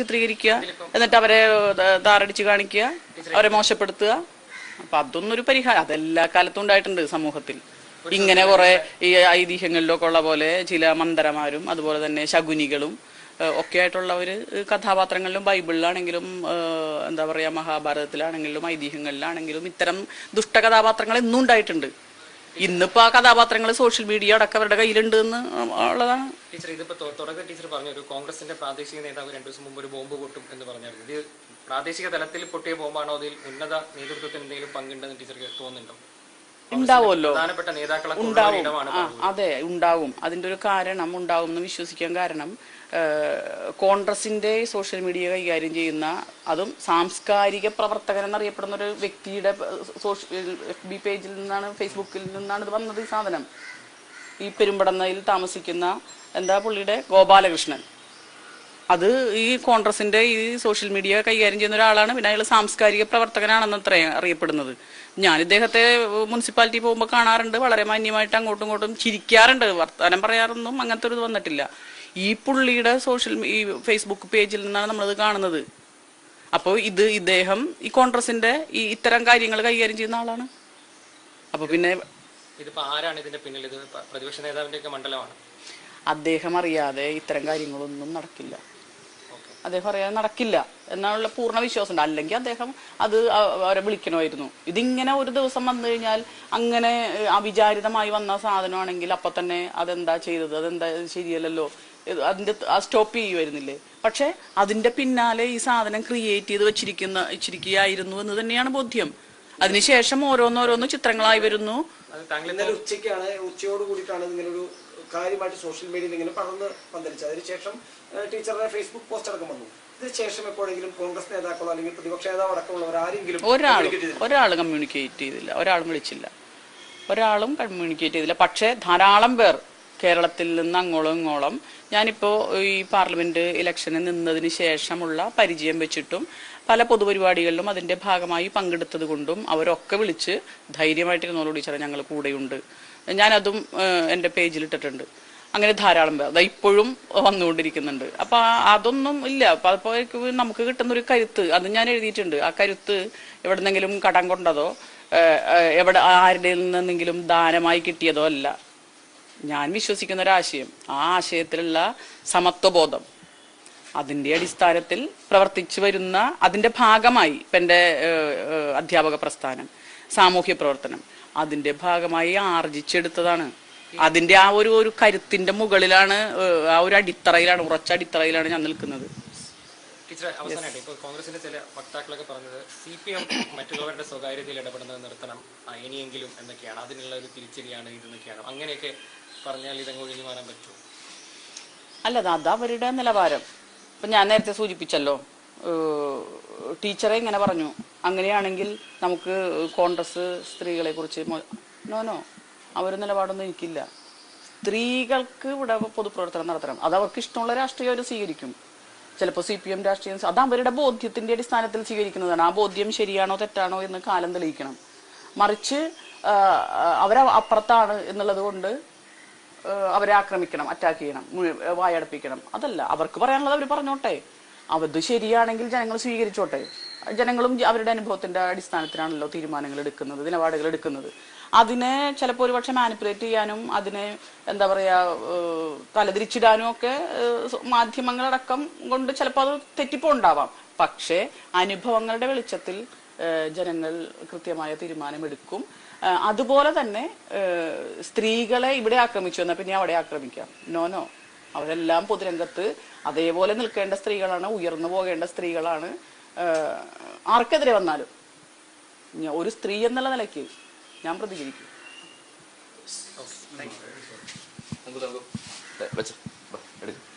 ചിത്രീകരിക്കുക. എന്നിട്ട് അവരെ താറടിച്ച് കാണിക്കുക. അവരെ മോശപ്പെടുത്തുക. അപ്പൊ അതൊന്നും ഒരു പരിഹാരം. അതെല്ലാ കാലത്തും ഉണ്ടായിട്ടുണ്ട് സമൂഹത്തിൽ. ഇങ്ങനെ കുറെ ഈ ഐതിഹ്യങ്ങളിലൊക്കെ ഉള്ള പോലെ ചില മന്ദരമാരും അതുപോലെ തന്നെ ശകുനികളും ഒക്കെ ആയിട്ടുള്ള ഒരു കഥാപാത്രങ്ങളിലും ബൈബിളിലാണെങ്കിലും എന്താ പറയാ മഹാഭാരതത്തിലാണെങ്കിലും ഐതിഹ്യങ്ങളിലാണെങ്കിലും ഇത്തരം ദുഷ്ടകഥാപാത്രങ്ങൾ എന്നും ഉണ്ടായിട്ടുണ്ട്. ഇന്നിപ്പോ ആ കഥാപാത്രങ്ങൾ സോഷ്യൽ മീഡിയ അടക്കം അവരുടെ കയ്യിലുണ്ട് എന്ന് ഉള്ളതാണ്. ടീച്ചർ ഇതിപ്പോ തുടക്ക ടീച്ചർ പറഞ്ഞു ഒരു കോൺഗ്രസിന്റെ പ്രാദേശിക നേതാവ് രണ്ടു ദിവസം മുമ്പ് ഒരു ബോംബ് പൊട്ടും എന്ന് പറഞ്ഞായിരുന്നു. ഇത് പ്രാദേശിക തലത്തിൽ പൊട്ടിയ ബോംബാണോ? അതിൽ ഉന്നത നേതൃത്വത്തിന് എന്തെങ്കിലും പങ്കുണ്ടെന്ന് ടീച്ചർക്ക് തോന്നുന്നുണ്ടോ? ഉണ്ടാവുമല്ലോ. ഉണ്ടാവും. അതെ ഉണ്ടാവും. അതിന്റെ ഒരു കാരണം ഉണ്ടാവും എന്ന് വിശ്വസിക്കാൻ കാരണം കോൺഗ്രസിന്റെ സോഷ്യൽ മീഡിയ കൈകാര്യം ചെയ്യുന്ന അതും സാംസ്കാരിക പ്രവർത്തകൻ എന്നറിയപ്പെടുന്ന ഒരു വ്യക്തിയുടെ എഫ് ബി പേജിൽ നിന്നാണ് ഫേസ്ബുക്കിൽ നിന്നാണ് ഇത് വന്നത് ഈ സാധനം. ഈ പെരുമ്പടന്നയിൽ താമസിക്കുന്ന എന്താ പുള്ളിയുടെ? ഗോപാലകൃഷ്ണൻ. അത് ഈ കോൺഗ്രസിന്റെ ഈ സോഷ്യൽ മീഡിയ കൈകാര്യം ചെയ്യുന്ന ഒരാളാണ്. പിന്നെ അയാൾ സാംസ്കാരിക പ്രവർത്തകനാണെന്ന് അത്ര അറിയപ്പെടുന്നത്. ഞാൻ ഇദ്ദേഹത്തെ മുനിസിപ്പാലിറ്റി പോകുമ്പോൾ കാണാറുണ്ട്. വളരെ മാന്യമായിട്ട് അങ്ങോട്ടും ഇങ്ങോട്ടും ചിരിക്കാറുണ്ട്. വർത്തമാനം പറയാറൊന്നും അങ്ങനത്തെ ഒരു വന്നിട്ടില്ല. ഈ പുള്ളിയുടെ സോഷ്യൽ ഈ ഫേസ്ബുക്ക് പേജിൽ നിന്നാണ് നമ്മളത് കാണുന്നത്. അപ്പോൾ ഇത് ഇദ്ദേഹം ഈ കോൺഗ്രസിന്റെ ഈ ഇത്തരം കാര്യങ്ങൾ കൈകാര്യം ചെയ്യുന്ന ആളാണ്. അപ്പോൾ പിന്നെ ഇതിപ്പോ ആരാണ് ഇതിന്റെ പിന്നിൽ? ഇത് പ്രതിപക്ഷ നേതാവിന്റെ ഒക്കെ മണ്ഡലമാണ്. അദ്ദേഹം അറിയാതെ ഇത്തരം കാര്യങ്ങളൊന്നും നടക്കില്ല. അദ്ദേഹം അറിയാതെ നടക്കില്ല എന്നുള്ള പൂർണ വിശ്വാസം ഉണ്ട് അല്ലെങ്കിൽ അദ്ദേഹം അത് അവരെ വിളിക്കണമായിരുന്നു. ഇതിങ്ങനെ ഒരു ദിവസം വന്നു കഴിഞ്ഞാൽ അങ്ങനെ അവിചാരിതമായി വന്ന സാധനമാണെങ്കിൽ അപ്പൊ തന്നെ അതെന്താ ചെയ്തത്? അതെന്താ ശരിയല്ലല്ലോ? അതിന്റെ ആ സ്റ്റോപ്പ് ചെയ്യുമായിരുന്നില്ലേ? പക്ഷെ അതിന്റെ പിന്നാലെ ഈ സാധനം ക്രിയേറ്റ് ചെയ്ത് വെച്ചിരിക്കുന്ന വെച്ചിരിക്കുകയായിരുന്നു എന്ന് തന്നെയാണ് ബോധ്യം. അതിനുശേഷം ഓരോന്നോരോന്ന് ചിത്രങ്ങളായി വരുന്നു. ഉച്ചയ്ക്കാണ് ഉച്ചയോട് കൂടിയിട്ടാണ് ഇങ്ങനെ ഒരു കാര്യമായിട്ട് സോഷ്യൽ മീഡിയയിൽ ഇങ്ങനെ പടർന്ന് പന്തലിച്ചത്. അതിനുശേഷം ടീച്ചറുടെ ഫേസ്ബുക്ക് പോസ്റ്റ് അടക്കം വന്നു. ഇതിനുശേഷം എപ്പോഴെങ്കിലും കോൺഗ്രസ് നേതാക്കളോ അല്ലെങ്കിൽ പ്രതിപക്ഷ നേതാവ് അടക്കമുള്ളവർ ആരെങ്കിലും ഒരാൾ ഒരാൾ കമ്മ്യൂണിക്കേറ്റ് ചെയ്തില്ല. ഒരാളും വിളിച്ചില്ല. ഒരാളും കമ്മ്യൂണിക്കേറ്റ് ചെയ്തില്ല. പക്ഷേ ധാരാളം പേർ കേരളത്തിൽ നിന്ന് അങ്ങോളം ഇങ്ങോളം ഞാനിപ്പോൾ ഈ പാർലമെന്റ് ഇലക്ഷന് നിന്നതിന് ശേഷമുള്ള പരിചയം വെച്ചിട്ടും പല പൊതുപരിപാടികളിലും അതിന്റെ ഭാഗമായി പങ്കെടുത്തത് കൊണ്ടും അവരൊക്കെ വിളിച്ച് ധൈര്യമായിട്ട് ഇരുന്നോളൂ ടീച്ചറെ ഞങ്ങൾ കൂടെയുണ്ട്. ഞാനതും എന്റെ പേജിൽ ഇട്ടിട്ടുണ്ട്. അങ്ങനെ ധാരാളം പേർ ഇപ്പോഴും വന്നുകൊണ്ടിരിക്കുന്നുണ്ട്. അപ്പൊ അതൊന്നും ഇല്ല. അപ്പൊ നമുക്ക് കിട്ടുന്ന ഒരു കരുത്ത് അത് ഞാൻ എഴുതിയിട്ടുണ്ട്. ആ കരുത്ത് എവിടെന്നെങ്കിലും കടം കൊണ്ടതോ എവിടെ ആരുടെ നിന്നെങ്കിലും ദാനമായി കിട്ടിയതോ അല്ല. ഞാൻ വിശ്വസിക്കുന്ന ഒരു ആശയം. ആ ആശയത്തിലുള്ള സമത്വബോധം അതിന്റെ അടിസ്ഥാനത്തിൽ പ്രവർത്തിച്ചു വരുന്ന അതിന്റെ ഭാഗമായി ഇപ്പം എന്റെ അധ്യാപക പ്രസ്ഥാനം സാമൂഹ്യ പ്രവർത്തനം അതിന്റെ ഭാഗമായി ആർജിച്ചെടുത്തതാണ്. അതിന്റെ ആ ഒരു ഒരു കരുത്തിന്റെ മുകളിലാണ് ആ ഒരു അടിത്തറയിലാണ് ഉറച്ച അടിത്തറയിലാണ് ഞാൻ നിൽക്കുന്നത്. ഇപ്പോൾ കോൺഗ്രസിന്റെ ചില വക്താക്കളൊക്കെ പറഞ്ഞത് സി പി എം മറ്റുള്ളവരുടെ സ്വകാര്യതയിൽ ഇടപെടുന്നത് നിർത്തണം ഇനിയെങ്കിലും എന്നൊക്കെയാണ്. അതിനുള്ള ഒരു തിരിച്ചടിയാണ് ഇതെന്നൊക്കെയാണ്. അങ്ങനെയൊക്കെ പറഞ്ഞാൽ ഇതങ്ങ് മാറാൻ പറ്റുമോ? അല്ല അത് അവരുടെ നിലവാരം. ഇപ്പൊ ഞാൻ നേരത്തെ സൂചിപ്പിച്ചല്ലോ ടീച്ചറെ ഇങ്ങനെ പറഞ്ഞു. അങ്ങനെയാണെങ്കിൽ നമുക്ക് കോൺഗ്രസ് സ്ത്രീകളെ കുറിച്ച് നോ നോ അവർ നിലപാടൊന്നും എനിക്കില്ല. സ്ത്രീകൾക്ക് ഇവിടെ പൊതുപ്രവർത്തനം നടത്തണം. അത് അവർക്ക് ഇഷ്ടമുള്ള രാഷ്ട്രീയം അവർ സ്വീകരിക്കും. ചിലപ്പോൾ സി പി എം രാഷ്ട്രീയം അത് അവരുടെ ബോധ്യത്തിന്റെ അടിസ്ഥാനത്തിൽ സ്വീകരിക്കുന്നതാണ്. ആ ബോധ്യം ശരിയാണോ തെറ്റാണോ എന്ന് കാലം തെളിയിക്കണം. മറിച്ച് അവർ എന്നുള്ളത് കൊണ്ട് അവരെ ആക്രമിക്കണം അറ്റാക്ക് ചെയ്യണം വായടപ്പിക്കണം. അതല്ല അവർക്ക് പറയാനുള്ളത് അവർ പറഞ്ഞോട്ടെ. അവത് ശരിയാണെങ്കിൽ ജനങ്ങൾ സ്വീകരിച്ചോട്ടെ. ജനങ്ങളും അവരുടെ അനുഭവത്തിന്റെ അടിസ്ഥാനത്തിലാണല്ലോ തീരുമാനങ്ങൾ എടുക്കുന്നത് നിലപാടുകൾ എടുക്കുന്നത്. അതിനെ ചിലപ്പോൾ ഒരുപക്ഷെ മാനിപ്പുലേറ്റ് ചെയ്യാനും അതിനെ എന്താ പറയാ തലതിരിച്ചിടാനും ഒക്കെ മാധ്യമങ്ങളടക്കം കൊണ്ട് ചിലപ്പോൾ അത് തെറ്റിപ്പോണ്ടാവാം. പക്ഷേ അനുഭവങ്ങളുടെ വെളിച്ചത്തിൽ ജനങ്ങൾ കൃത്യമായ തീരുമാനമെടുക്കും. അതുപോലെ തന്നെ സ്ത്രീകളെ ഇവിടെ ആക്രമിച്ചു എന്നാൽ പിന്നെ അവിടെ ആക്രമിക്കാം. നോ നോ അവരെല്ലാം പൊതുരംഗത്ത് അതേപോലെ നിൽക്കേണ്ട സ്ത്രീകളാണ് ഉയർന്നു പോകേണ്ട സ്ത്രീകളാണ്. ആർക്കെതിരെ വന്നാലും? ഒരു സ്ത്രീ എന്നുള്ള നിലയ്ക്ക് ഞാൻ പ്രതികരിക്കും. എടുക്കും.